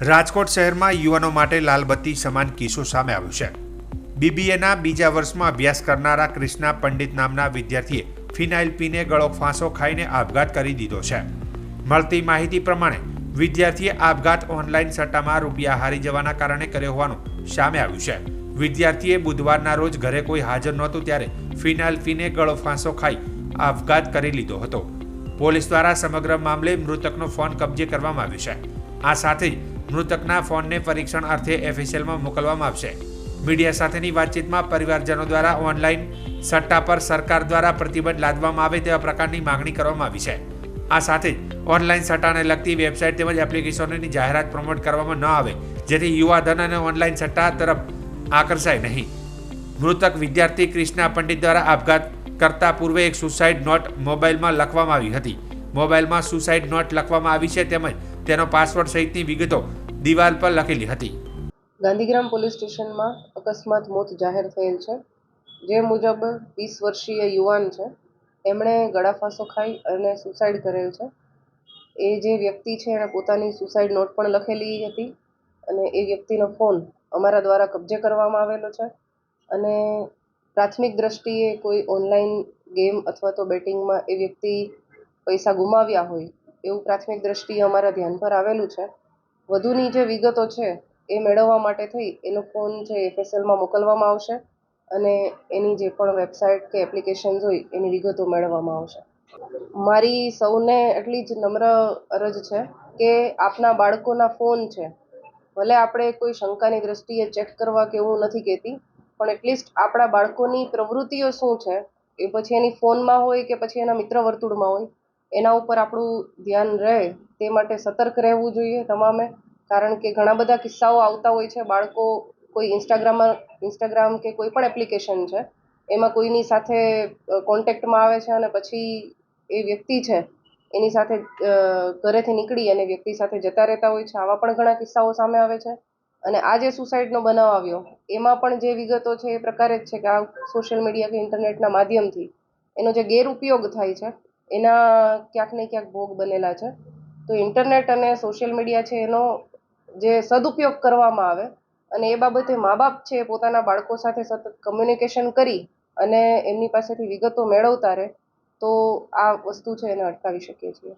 રાજકોટ શહેરમાં યુવાનો માટે લાલબત્તી સમાન કિસ્સો સામે આવ્યો છે. બીબીએના બીજા વર્ષમાં અભ્યાસ કરનારા ક્રિષ્ના પંડિત નામના વિદ્યાર્થીએ ફિનાઇલ પીને ગળો ફાંસો ખાઈને આપઘાત કરી દીધો છે. મળતી માહિતી પ્રમાણે વિદ્યાર્થીએ આપઘાત ઓનલાઈન સટ્ટામાં રૂપિયા હારી જવાના કારણે કર્યો હોવાનું સામે આવ્યું છે. વિદ્યાર્થીએ બુધવારના રોજ ઘરે કોઈ હાજર નહોતું ત્યારે ફિનાઇલ પીને ગળો ફાંસો ખાઈ આપઘાત કરી લીધો હતો. પોલીસ દ્વારા સમગ્ર મામલે મૃતકનો ફોન કબજે કરવામાં આવ્યો છે. આ સાથે જ મૃતકના ફોનને પરીક્ષણ અર્થે એફએસએલમાં મોકલવામાં આવશે. મીડિયા સાથેની વાતચીતમાં પરિવારજનો દ્વારા ઓનલાઈન સટ્ટા પર સરકાર દ્વારા પ્રતિબંધ લાદવામાં આવે તેવા પ્રકારની માંગણી કરવામાં આવી છે. આ સાથે જ ઓનલાઈન સટ્ટાને લગતી વેબસાઇટ તેમજ એપ્લિકેશનોની જાહેરાત પ્રમોટ કરવામાં ન આવે, જેથી યુવાધન અને ઓનલાઈન સટ્ટા તરફ આકર્ષાય નહીં. મૃતક વિદ્યાર્થી ક્રિષ્ના પંડિત દ્વારા આપઘાત કરતા પૂર્વે એક સુસાઇડ નોટ મોબાઈલમાં લખવામાં આવી હતી. મોબાઈલમાં સુસાઇડ નોટ લખવામાં આવી છે તેમજ તેનો પાસવર્ડ સહિતની વિગતો દિવાલ પર લખેલી હતી. ગાંધીગ્રામ પોલીસ સ્ટેશનમાં અકસ્માત મોત જાહેર થયેલ છે. જે મુજબ વીસ વર્ષીય યુવાન છે. એમણે ગળાફાંસો ખાઈ અને સુસાઇડ કરેલ છે. એ જે વ્યક્તિ છે, એણે પોતાની સુસાઇડ નોટ પણ લખેલી હતી અને એ વ્યક્તિનો ફોન અમારા દ્વારા કબજે કરવામાં આવેલો છે. અને પ્રાથમિક દ્રષ્ટિએ કોઈ ઓનલાઈન ગેમ અથવા તો બેટિંગમાં એ વ્યક્તિ પૈસા ગુમાવ્યા હોય એવું પ્રાથમિક દ્રષ્ટિએ અમારા ધ્યાન પર આવેલું છે. વધુની જે વિગતો છે એ મેળવવા માટે થઈ એનો ફોન છે એફએસએલમાં મોકલવામાં આવશે અને એની જે પણ વેબસાઇટ કે એપ્લિકેશન્સ હોય એની વિગતો મેળવવામાં આવશે. મારી સૌને એટલી જ નમ્ર અરજ છે કે આપના બાળકોના ફોન છે. ભલે આપણે કોઈ શંકાની દ્રષ્ટિએ ચેક કરવા કે એવું નથી કહેતી, પણ એટલીસ્ટ આપણા બાળકોની પ્રવૃત્તિઓ શું છે? એ પછી એની ફોનમાં હોય કે પછી એના મિત્ર વર્તુળમાં હોય? એના ઉપર આપણું ધ્યાન રહે તે માટે સતર્ક રહેવું જોઈએ તમામે, કારણ કે ઘણા બધા કિસ્સાઓ આવતા હોય છે. બાળકો કોઈ ઇન્સ્ટાગ્રામમાં ઇન્સ્ટાગ્રામ કે કોઈ પણ એપ્લિકેશન છે, એમાં કોઈની સાથે કોન્ટેક્ટમાં આવે છે અને પછી એ વ્યક્તિ છે, એની સાથે ઘરેથી નીકળી અને વ્યક્તિ સાથે જતા રહેતા હોય છે. આવા પણ ઘણા કિસ્સાઓ સામે આવે છે. અને આ જે સુસાઇડનો બનાવ આવ્યો, એમાં પણ જે વિગતો છે એ પ્રકારે જ છે કે આ સોશિયલ મીડિયા કે ઇન્ટરનેટના માધ્યમથી એનો જે ગેરઉપયોગ થાય છે એના ક્યાંક ને ક્યાંક ભોગ બનેલા છે. તો ઇન્ટરનેટ અને સોશિયલ મીડિયા છે એનો જે સદુપયોગ કરવામાં આવે અને એ બાબતે મા બાપ છે એ પોતાના બાળકો સાથે સતત કમ્યુનિકેશન કરી અને એમની પાસેથી વિગતો મેળવતા રહે તો આ વસ્તુ છે એને અટકાવી શકીએ છીએ.